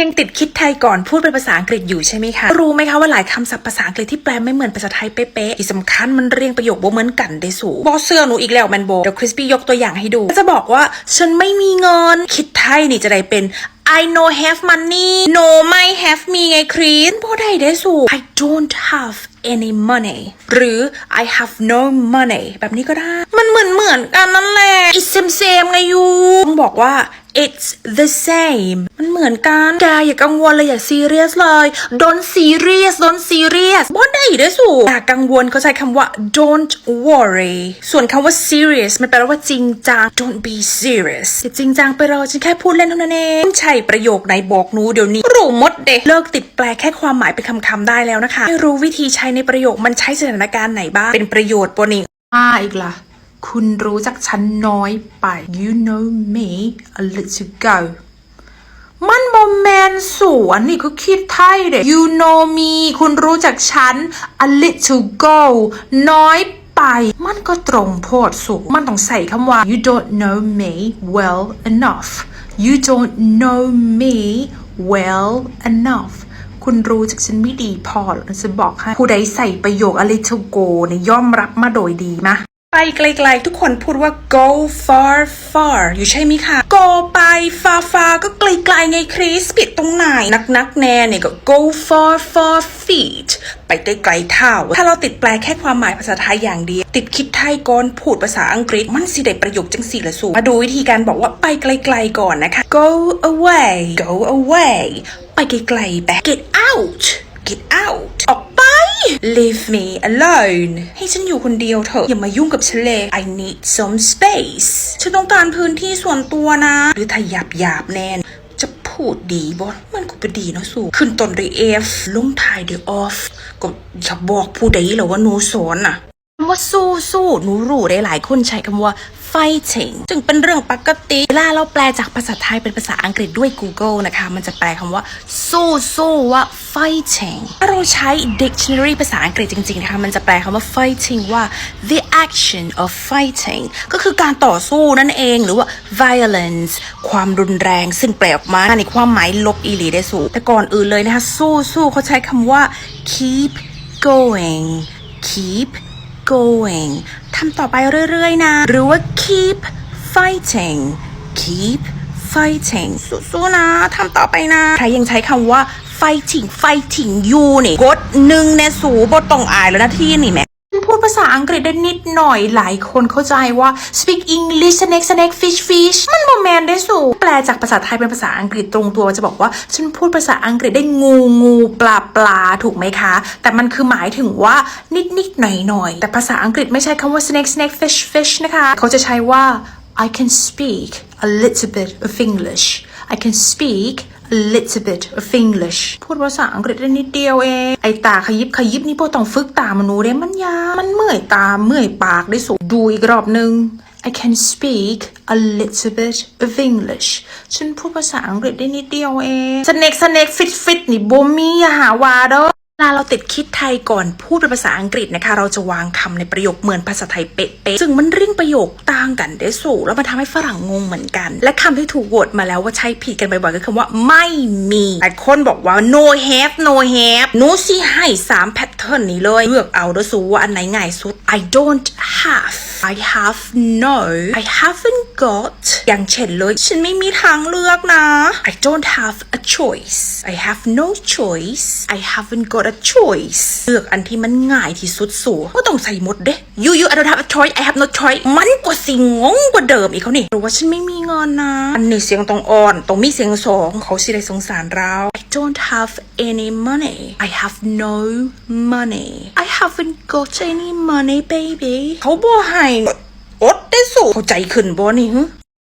ยังติดคิดไทยก่อนพูดเป็นภาษาอังกฤษอยู่ใช่ไหมคะ รู้ไหมคะว่าหลายคำศัพท์ภาษาอังกฤษที่แปลไม่เหมือนภาษาไทยเป๊ะๆที่สำคัญมันเรียงประโยคบ่เหมือนกันได้สูบอเสื้อหนูอีกแล้วแมนโบเดี๋ยวคริสปี้ยกตัวอย่างให้ดูจะบอกว่าฉันไม่มีเงินคิดไทยนี่จะได้เป็น I no have money no ไม่ have มีไงครีนบ่ได้ได้สู I don't have any money หรือ I have no money แบบนี้ก็ได้ มันเหมือนเหมือนกันนั่นแหละ it's same same ไงยูต้องบอกว่า it's the same มันเหมือนกัน แกอย่ากังวลเลยอย่าซีเรียสเลย don't serious don't serious บ่ได้เด้อสูอย่ากังวลเขาใช้คำว่า don't worry ส่วนคำว่า serious มันแปลว่าจริงจัง don't be serious อย่าจริงจังไปเลยฉันแค่พูดเล่นเท่านั้นเองใช่ประโยคไหนบอกหนูเดี๋ยวนี้รู้หมดเด็เลิกติดแปลแค่ความหมายเป็นคำๆได้แล้วนะคะให้รู้วิธีใช้ในประโยคมันใช้สถานการณ์ไหนบ้างเป็นประโยชน์ปนี่อ่าอีกล่ะ คุณรู้จักฉันน้อยไป you know me a little go มันบอมแมนสวนนี่ก็คิดไทยเด็ you know me คุณรู้จักฉัน a little go น้อยไป มันก็ตรงโพดสูมันต้องใส่คำว่า you don't know me well enough you don't know me well enough คุณรู้จักฉันไม่ดีพอหรอกนะจะบอกให้ ผู้ใดใส่ประโยค a little go เนี่ยย่อมรับมาโดยดีมะ ไปไกลๆ ทุกคนพูดว่า go far far อยู่ใช่ไหมคะ go ไป far far ก็ไกลๆไงคริสผิดตรงไหน นักนักๆแน่เนี่ยก็ go far far feet ไปไกลๆเท่า ถ้าเราติดแปลแค่ความหมายภาษาไทยอย่างเดียว ติดคิดไทยก่อนพูดภาษาอังกฤษ มันสิได้ประโยคจังสี่ละสูมาดูวิธีการบอกว่าไปไกลๆก่อนนะคะ go away go away ไปไกลๆไป get out get out ออก leave me alone ให้ฉันอยู่คนเดียวเถอะ อย่ามายุ่งกับฉันเลย I need some space ฉันต้องการพื้นที่ส่วนตัวนะ หรือถ้าหยาบหยาบแน่นจะพูดดีบอมันก็เป็นดีเนาะสู่ ขึ้นต้นด้วย F ลงท้ายด้วย off ก็อย่าบอกผู้ใดหรอว่าหนูสอนอะำว่าสู้สู้หนูรู้ได้หลายคนใช้คำว่า fighting จึงเป็นเรื่องปกติเวลาเราแปลจากภาษาไทยเป็นภาษาอังกฤษด้วย Google นะคะ มันจะแปลคำว่า สู้สู้ว่า fighting ถ้าเราใช้ dictionary ภาษาอังกฤษจริงๆนะคะมันจะแปลคำว่า fighting ว่า the action of fighting ก็คือการต่อสู้นั่นเองหรือว่า violence ความรุนแรง ซึ่งแปลออกมาในความหมายลบอีหลีได้สูแต่ก่อนอื่นเลยนะคะ สู้สู้เขาใช้คำว่า keep going keep going ทำต่อไปเรื่อยๆนะ หรือว่า keep fighting keep fighting สู้ๆนะทำต่อไปนะ ใครยังใช้คำว่า fighting fighting you นี่กดหนึ่งในสูบทตรงอายแล้วนะที่นี่แม่ พูดภาษาอังกฤษได้นิดหน่อยหลายคนเข้าใจว่า speak English snake snake fish fish มันโมแมนได้สูแปลจากภาษาไทยเป็นภาษาอังกฤษตรงตัวจะบอกว่า ฉันพูดภาษาอังกฤษได้งูงูปลาปลาถูกไหมคะ แต่มันคือหมายถึงว่านิดนิดหน่อยหน่อยแต่ภาษาอังกฤษไม่ใช้คำว่า snake snake fish fish นะคะ เขาจะใช้ว่า I can speak a little bit of English I can speak a little bit of English พูดภาษาอังกฤษได้นิดเดียวเอง ไอตาขยิบขยิบนี่พวกต้องฝึกตามันูเด้มันยา มันเมื่อยตา เมื่อยปากได้สูดูอีกรอบหนึ่ง I can speak a little bit of English ฉันพูดภาษาอังกฤษได้นิดเดียวเองสเน็กสเน็กฟิตฟิตนี่บ่มีอย่าหาวาเด้อ ลาเราติดคิดไทยก่อนพูดเป็นภาษาอังกฤษนะคะ เราจะวางคำในประโยคเหมือนภาษาไทยเป๊ะๆซึ่งมันเรียงประโยคต่างกันได้สูแล้วมันทำให้ฝรั่งงงเหมือนกัน และคำที่ถูกโหวตมาแล้วว่าใช้ผิดกันบ่อยๆก็คือคำว่าไม่มีหลายคนบอกว่า no have no have หนูสิให้สามแพทเทิร์นนี้เลยเลือกเอาด้วยสูว่าอันไหนง่ายสุด I don't have I have no I haven't got อย่างเช่นเลย ฉันไม่มีทางเลือกนะ I don't have a choice I have no choice I haven't got a choice เลือกอันที่มันง่ายที่สุดสูก็ต้องใส่หมดเด้ you you I don't have a choice I have no choice มันกว่าสิงงกว่าเดิมอีกเขานี่หรือว่าฉันไม่มีเงินนะ อันนี้เสียงต้องอ่อนต้องมีเสียงสองเขาสิได้สงสารเรา I don't have any money I have no money I haven't got any money baby เขาบอกให้อดได้สู้เข้าใจขึ้นบ่นี่ฮึ